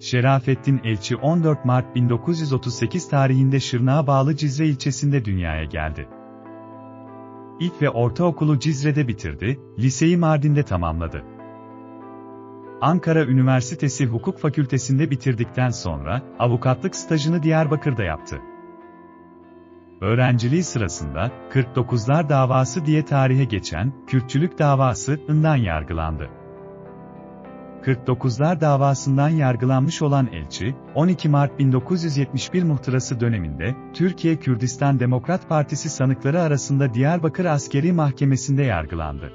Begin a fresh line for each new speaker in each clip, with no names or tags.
Şerafettin Elçi 14 Mart 1938 tarihinde Şırnak'a bağlı Cizre ilçesinde dünyaya geldi. İlk ve ortaokulu Cizre'de bitirdi, liseyi Mardin'de tamamladı. Ankara Üniversitesi Hukuk Fakültesinde bitirdikten sonra avukatlık stajını Diyarbakır'da yaptı. Öğrenciliği sırasında 49'lar davası diye tarihe geçen Kürtçülük davasından yargılandı. 49'lar davasından yargılanmış olan elçi, 12 Mart 1971 muhtırası döneminde Türkiye Kürdistan Demokrat Partisi sanıkları arasında Diyarbakır Askeri Mahkemesi'nde yargılandı.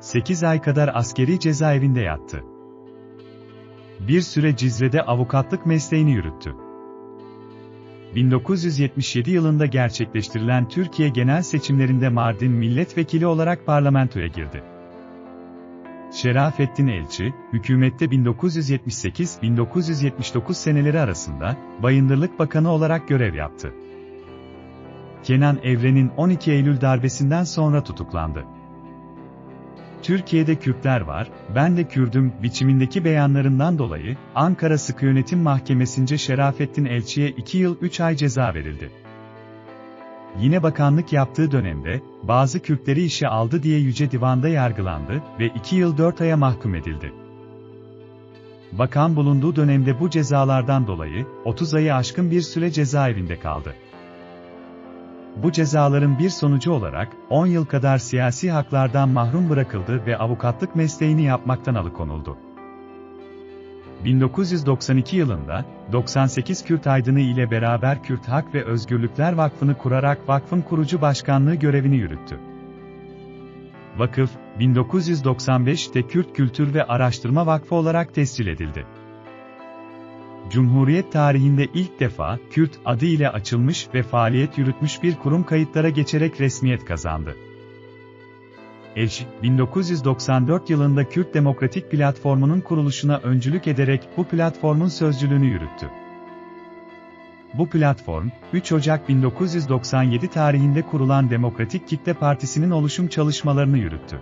8 ay kadar askeri cezaevinde yattı. Bir süre Cizre'de avukatlık mesleğini yürüttü. 1977 yılında gerçekleştirilen Türkiye genel seçimlerinde Mardin milletvekili olarak parlamentoya girdi. Şerafettin Elçi, hükümette 1978-1979 seneleri arasında Bayındırlık Bakanı olarak görev yaptı. Kenan Evren'in 12 Eylül darbesinden sonra tutuklandı. Türkiye'de Kürtler var, ben de Kürdüm biçimindeki beyanlarından dolayı Ankara Sıkı Yönetim Mahkemesi'nce Şerafettin Elçi'ye 2 yıl 3 ay ceza verildi. Yine bakanlık yaptığı dönemde, bazı Kürtleri işe aldı diye Yüce Divan'da yargılandı ve 2 yıl 4 aya mahkum edildi. Bakan bulunduğu dönemde bu cezalardan dolayı, 30 ayı aşkın bir süre cezaevinde kaldı. Bu cezaların bir sonucu olarak, 10 yıl kadar siyasi haklardan mahrum bırakıldı ve avukatlık mesleğini yapmaktan alıkonuldu. 1992 yılında, 98 Kürt aydını ile beraber Kürt Hak ve Özgürlükler Vakfı'nı kurarak vakfın kurucu başkanlığı görevini yürüttü. Vakıf, 1995'te Kürt Kültür ve Araştırma Vakfı olarak tescil edildi. Cumhuriyet tarihinde ilk defa Kürt adı ile açılmış ve faaliyet yürütmüş bir kurum kayıtlara geçerek resmiyet kazandı. Eş, 1994 yılında Kürt Demokratik Platformu'nun kuruluşuna öncülük ederek bu platformun sözcülüğünü yürüttü. Bu platform, 3 Ocak 1997 tarihinde kurulan Demokratik Kitle Partisi'nin oluşum çalışmalarını yürüttü.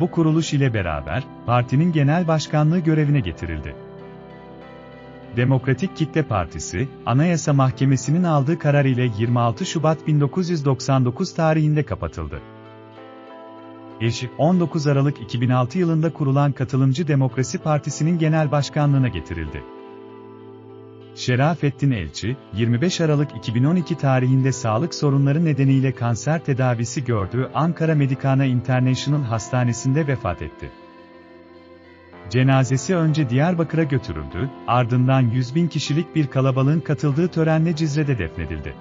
Bu kuruluş ile beraber, partinin genel başkanlığı görevine getirildi. Demokratik Kitle Partisi, Anayasa Mahkemesi'nin aldığı karar ile 26 Şubat 1999 tarihinde kapatıldı. Eşi, 19 Aralık 2006 yılında kurulan Katılımcı Demokrasi Partisi'nin genel başkanlığına getirildi. Şerafettin Elçi, 25 Aralık 2012 tarihinde sağlık sorunları nedeniyle kanser tedavisi gördüğü Ankara Medicana International Hastanesi'nde vefat etti. Cenazesi önce Diyarbakır'a götürüldü, ardından 100 bin kişilik bir kalabalığın katıldığı törenle Cizre'de defnedildi.